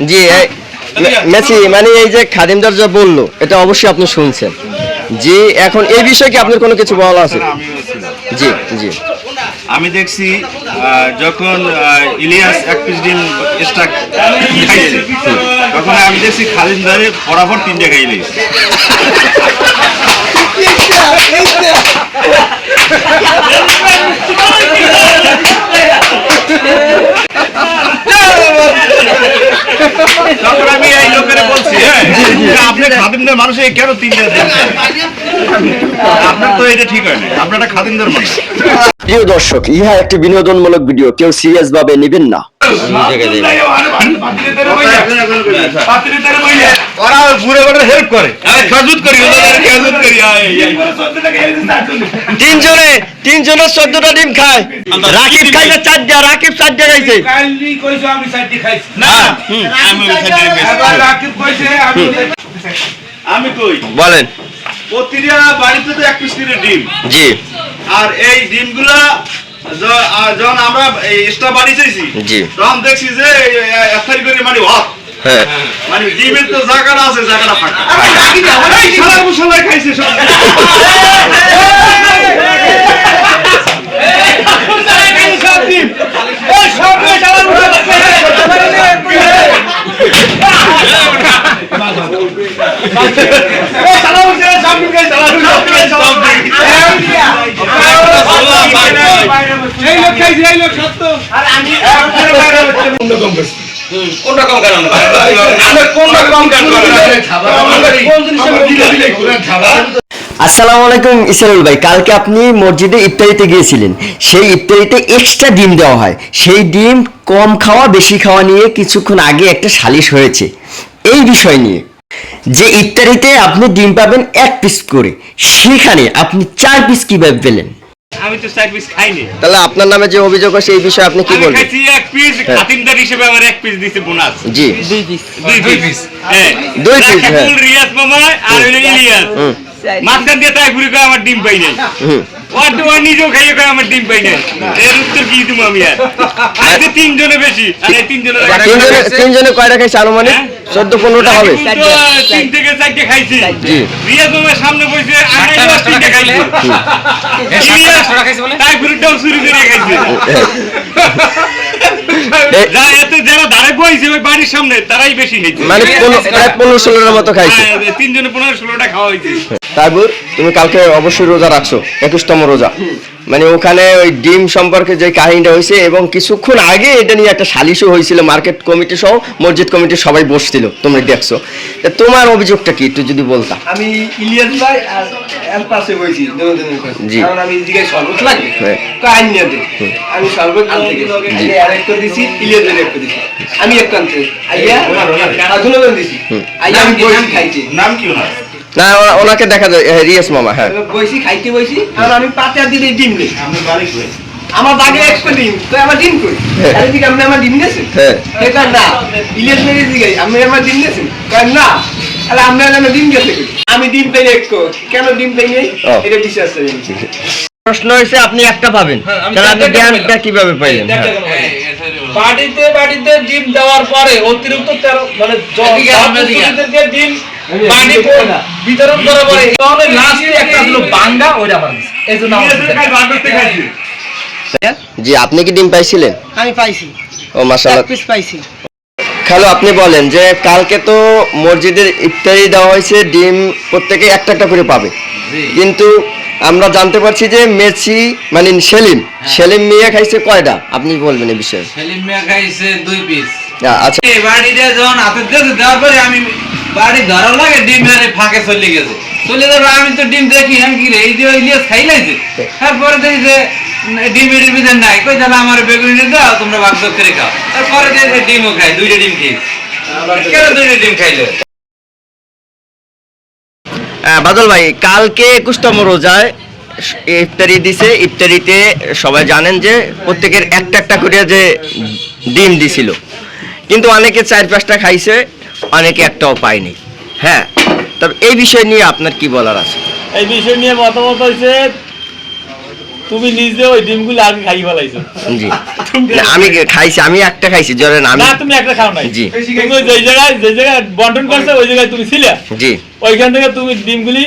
জি এই- মেসি মানে এই যে খাদিমদার যা বলল এটা অবশ্যই আপনি শুনছেন। জি এখন এই বিষয়ে কি আপনার কোনো কিছু বলা আছে? জি জি। আমি দেখছি যখন ইলিয়াস এক পিস ডিম এক্সট্রা খাইছে তখন আমি দেখছি খালিদ ধরে বরাবর তিনটে খাই লেগেছে তখন আমি এই লোকের বলছি হ্যাঁ, যে আপনি খাদিমদের মানুষ এই কেন তিনটে আপনার তো এটা ঠিক হয় না আপনার খাদিমদের মানুষ। প্রিয় দর্শক ইহা একটি বিনোদনমূলক ভিডিও। কেউ সিরিয়াস ভাবে নেবেন না। তিনজনে তিনজনের চোদ্দটা ডিম খায়। রাকিব খাইছে চারটা রাকিব চারটা খাইছে। কালি আমি না আমি কই বলেন প্রতিটা বাড়িতে তো এক পিস করে ডিম জি আর এই ডিমগুলা যখন আমরা এই এক্সট্রা বাড়ি চাইছি জি। তখন দেখছি যে তারিখ করে মানে হ্যাঁ মানে ডিমের তো জায়গাটা আছে জায়গাটা ফাঁকা এই শালা খাইছে সব এই আর আমি আসসালামু আলাইকুম ইসরাউল ভাই, কালকে আপনি মসজিদে ইফতারিতে গিয়েছিলেন। সেই ইফতারিতে এক্সট্রা ডিম দেওয়া হয়। সেই ডিম কম খাওয়া, বেশি খাওয়া নিয়ে কিছুক্ষণ আগে একটা সালিশ হয়েছে। এই বিষয় নিয়ে, যে ইফতারিতে আপনি ডিম পাবেন এক পিস করে, সেখানে আপনি চার পিস কীভাবে পেলেন? আমি তো পিস খাইনি। তাহলে আপনার নামে যে অভিযোগ আছে এই বিষয়ে আপনি কি বলবেন? খাইছি এক পিস হ্যাঁ। খাতিমদার হিসেবে আমার এক পিস দিছে বোনাস। জি। দুই পিস হ্যাঁ। দুই piece, হ্যাঁ। রিয়াজ মামা আর ইলিয়াস। মাঝখান দিয়ে তাই ঘুরে আমার ডিম পাই নাই। নিজেও খাইয়ে কয় আমার ডিম পাই নাই। এর উত্তর কি দিব আমি আর? আজকে তিনজনে বেশি। আর তিনজনে তিনজনে কয়টা খাইছে আনুমানিক? হ্যাঁ? চোদ্দ পনেরোটা হবে। তিন থেকে চারটে খাইছি। জি। রিয়াজ সামনে বসে আড়াইটা তিনটে খাইছি। তাই ঘুরেটাও শুরু করে খাইছে। এ- যা এতে যারা দাঁড়ে বাড়ির সামনে তারাই বেশি নিচ্ছে মানে পনেরো- ষোলোটার মতো খাইছে। হ্যাঁ, তিনজনে পনেরো ষোলোটা খাওয়া হয়েছে তারপর তুমি কালকে অবশ্যই রোজা রাখছো একুশতম রোজা। মানে ওখানে ওই ডিম সম্পর্কে যে কাহিনীটা হয়েছে এবং কিছুক্ষণ আগে এটা নিয়ে একটা সালিশও হয়েছিল মার্কেট কমিটি সহ মসজিদ কমিটি সবাই বসছিল তুমি দেখছ। তোমার অভিযোগটা কি একটু যদি বলতা? আমি ইলিয়াস ভাই আর পাশে বইছি জি। কারণ আমি জিজ্ঞাসা শরবত লাগবে। হ্যাঁ। তো আইন নিয়ে দে। আমি শরবত আনতে গেছি আগে আর একটা দিছি একটা দিছি। আমি একটা আনতে আইয়া আধুনো দিছি। আইয়া আমি বইছি খাইছি নাম কি ওনার? না ওনাকে দেখা যায় হ্যাঁ, রিয়াস মামা হ্যাঁ। বইছি খাইতে বইছি আর আমি পাতে আর দিদি ডিম নেই আমি বাড়ি কই আমার বাগে ডিম তো আমার ডিম কই? হ্যাঁ। আরে দিকে আপনি আমার ডিম হ্যাঁ। এটা না দিকে আপনি আমার ডিম কয় না আমার ডিম গেছে আমি ডিম কেন ডিম পাই নাই। এটা বিশ্বাস করেন। প্রশ্ন হয়েছে আপনি একটা পাবেন। তাহলে আপনি জ্ঞানটা কীভাবে পাইলেন? হ্যাঁ। বাড়িতে বাড়িতে ডিম দেওয়ার পরে অতিরিক্ত তেরো মানে ডিম পানি বিতরণ করার পরে তাহলে লাস্টে একটা হলো বাঙ্গা ওইটা। এই জন্য জি আপনি কি ডিম পাইছিলেন? আমি পাইছি। ও এক পিস পাইছি। খালো আপনি বলেন যে কালকে তো মসজিদের ইফতারি দেওয়া হয়েছে ডিম প্রত্যেকে একটা একটা করে পাবে। কিন্তু আমরা জানতে পারছি যে মেসি মানে সেলিম সেলিম মিয়া খাইছে কয়টা? আপনি বলবেন এই বিষয়ে? সেলিম মিয়া খাইছে দুই পিস আচ্ছা। বাড়িতে যখন হাতে দিয়েছে দেওয়ার পরে আমি বাড়ি ধরার লাগে ডিম মেরে ফাঁকে চলে গেছে। চলে যাবে আমি তো ডিম দেখি আমি কি রে এই যে ইলিয়াস খাই লাইছে তারপরে দেখি যে উম, ভিতরে নাই। কই তাহলে আমার বেগুনি দাও তোমরা ভাগ ভাগ করে খাও। তারপরে দেখি ডিমও খাই দুইটা ডিম খেয়েছি। কেন দুইটা ডিম খাইলো? বাদল ভাই কালকে একুশতম রোজায় ইফতারি দিছে। ইফতারিতে সবাই জানেন যে প্রত্যেকের একটা একটা করে যে ডিম দিছিল। কিন্তু অনেকে চার পাঁচটা খাইছে অনেকে একটাও পায়নি। হ্যাঁ তবে এই বিষয় নিয়ে আপনার কি বলার আছে? এই বিষয় নিয়ে মতামত হয়েছে তুমি নিজে ওই ডিমগুলো আগে খাই ফেলাইছো। জি। আমি খাইছি। আমি একটা খাইছি আমি না তুমি একটা খাও নাই। জি। তুমি যে জায়গায় যে জায়গায় বন্টন করছ ওই জায়গায় তুমি ছিলে। জি। ওইখান থেকে তুমি ডিমগুলি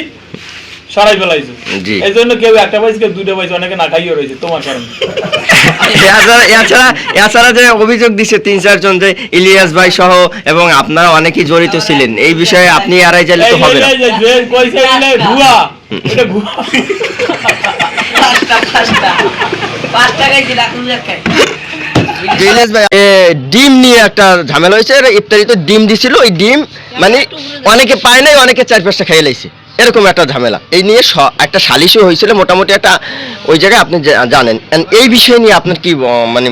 সরাই ফেলাইছো। জি। এই জন্য কেউ একটা পাইছে কেউ দুটো পাইছে অনেকে না খাইও রয়েছে তোমার কারণে। এছাড়া যে অভিযোগ দিছে তিন চারজন যে ইলিয়াস ভাই সহ এবং আপনারা অনেকেই জড়িত ছিলেন এই বিষয়ে আপনি তো হবে না। ইলিয়াস ভাই ডিম নিয়ে একটা ঝামেলা হয়েছে এর ইফতারিতে ডিম দিছিল ওই ডিম মানে অনেকে পায় নাই অনেকে চার পাঁচটা খেয়ে লাইছে। এরকম একটা ঝামেলা। এই নিয়ে একটা সালিশও হয়েছিল মোটামুটি একটা ওই জায়গায় আপনি জানেন। এই বিষয় নিয়ে আপনার কি মানে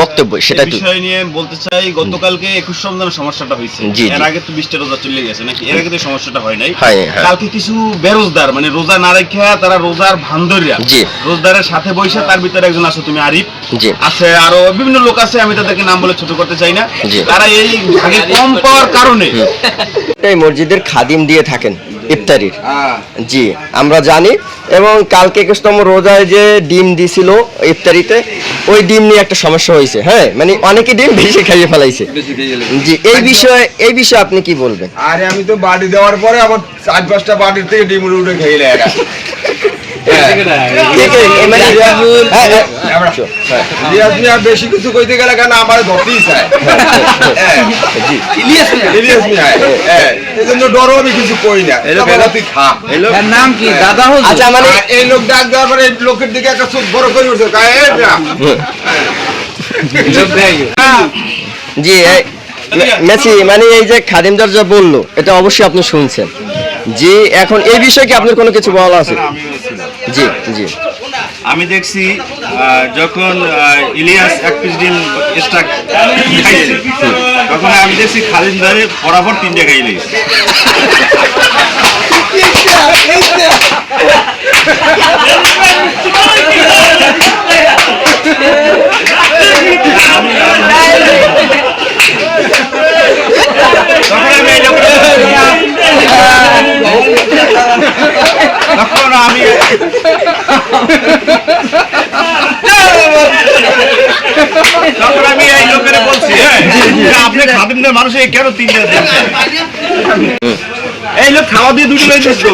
বক্তব্য সেটা বিষয় নিয়ে বলতে চাই গতকালকে একুশ রমজানের সমস্যাটা হয়েছে। এর আগে তো বিশটা রোজা চলে গেছে নাকি? এর আগে তো সমস্যাটা হয় নাই। কালকে কিছু বেরোজদার মানে রোজা না রেখে তারা রোজার ভান্দরিয়া জি। রোজদারের সাথে বসে তার ভিতরে একজন আছো তুমি আরিফ। জি। আছে আরও বিভিন্ন লোক আছে আমি তাদেরকে নাম বলে ছোট করতে চাই না। তারা এই ভাগে কম পাওয়ার কারণে এই মসজিদের খাদিম দিয়ে থাকেন। ইফতারির। হ্যাঁ। জি আমরা জানি। এবং কালকে একুশতম রোজায় যে ডিম দিছিল ইফতারিতে ওই ডিম নিয়ে একটা সমস্যা হয়েছে হ্যাঁ? মানে অনেকে ডিম বেশি খাইয়ে ফেলাইছে। জি এই বিষয়ে এই বিষয়ে আপনি কি বলবেন? আরে আমি তো বাড়ি দেওয়ার পরে আবার চার পাঁচটা বাড়ির থেকে ডিম উঠে খেয়ে বেশি কিছু কইতে গেলে কেন আমার ধরতেই চায়। হ্যাঁ। ইলিয়াস মিয়া। ইলিয়াস মিয়া হ্যাঁ। এই জন্য ডরও আমি কিছু কই না। তুই খা। নাম কি? দাদা আচ্ছা মানে এই লোক ডাক দেওয়ার পরে লোকের দিকে একটা চোখ বড় করে উঠছে। কয়, "এই মিয়া, জি এই মেসি মানে এই যে খাদিমদার যা বলল এটা অবশ্যই আপনি শুনছেন। জি এখন এই বিষয়ে কি আপনার কোনো কিছু বলা আছে? আমি দেখছি যখন ইলিয়াস এক পিস ডিম তখন আমি দেখছি খালিদ ধরে বরাবর খাই লেগেছে তখন আমি এই লোকটা তখন আমি তখন আমি এই লোকের বলছি হ্যাঁ, যে খাদিমদের মানুষে কেন এই লোক খাওয়া দিয়ে দুটো লই তো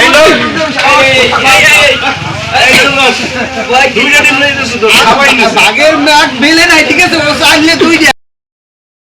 এই লোক আগের ম্যাচ মেলে নাই, ঠিক আছে? দিয়া।